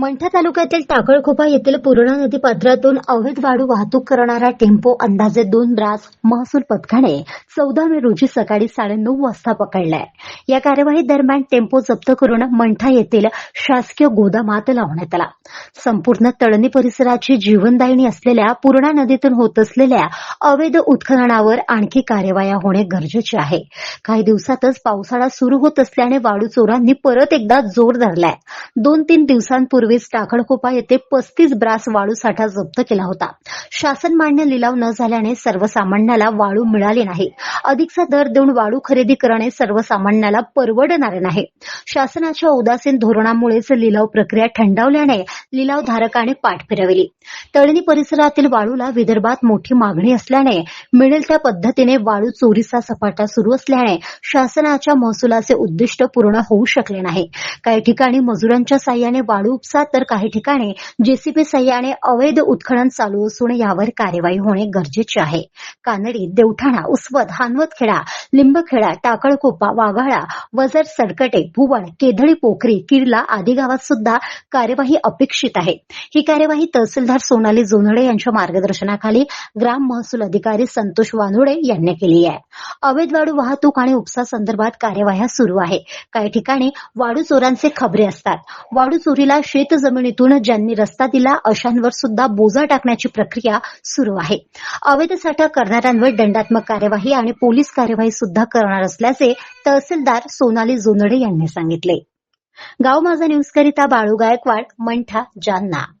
मंठा तालुक्यातील टाकळखोपा येथील पूर्णा नदी पात्रातून अवैध वाळू वाहतूक करणारा टेम्पो अंदाजे दोन ब्रास महसूल पथकाने चौदा मे रोजी सकाळी साडेनऊ वाजता पकडलाय. या कार्यवाही दरम्यान टेम्पो जप्त करून मंठा येथील शासकीय गोदामात लावण्यात आला. संपूर्ण तळणी परिसराची जीवनदायिनी असलेल्या पूर्णा नदीतून होत असलेल्या अवैध उत्खननावर आणखी कार्यवाया होणे गरजेचे आहे. काही दिवसातच पावसाळा सुरू होत असल्याने वाळू चोरांनी परत एकदा जोर धरलाय. दोन तीन दिवसांपूर्वीच टाकडकोपा येथे पस्तीस ब्रास वाळू साठा जप्त केला होता. शासन मान्य लिलाव न झाल्याने सर्वसामान्याला वाळू मिळाली नाही अधिकचा दर देऊन वाळू खरेदी करणे सर्वसामान्याला परवडणार नाही. शासनाच्या उदासीन धोरणामुळेच लिलाव प्रक्रिया थंडावल्याने लिलावधारकाने पाठ फिरविली. तळणी परिसरातील वाळूला विदर्भात मोठी मागणी असल्याने मिळेल त्या पद्धतीने वाळू चोरीचा सपाटा सुरू असल्याने शासनाच्या महसुलाचे उद्दिष्ट पूर्ण होऊ शकले नाही. काही ठिकाणी मजुरांच्या साह्याने वाळू उपसा तर काही ठिकाणी जेसीबी साह्याने अवैध उत्खनन चालू असून यावर कार्यवाही होणे गरजेचे आहे. कानडी देवठाणा उसवत हानवतखेडा लिंबखेडा टाकळकोपा वाघाळा वजर सडकटे भुवण केधळी पोखरी किर्ला आदी गावात सुद्धा कार्यवाही अपेक्षित आहे. ही कार्यवाही तहसीलदार सोनाली जोनडे यांच्या मार्गदर्शनाखाली ग्राम महसूल अधिकारी संतोष वानोडे यांनी केली आहे. अवैध वाळू वाहतूक आणि उपसा संदर्भात कार्यवाह्या सुरू आहे काही ठिकाणी वाळू चोरांचे खबरे असतात. वाळू चोरीला शेत जमिनीतून ज्यांनी रस्ता दिला अशांवर सुद्धा बोजा टाकण्याची प्रक्रिया सुरू आहे. अवैध साठा करणाऱ्यांवर दंडात्मक कार्यवाही आणि पोलीस कार्यवाही सुद्धा करणार असल्याचे तहसीलदार सोनाली जोनडे यांनी सांगितले. गाव माझा न्यूज करिता बाळू गायकवाड मंठा जालना.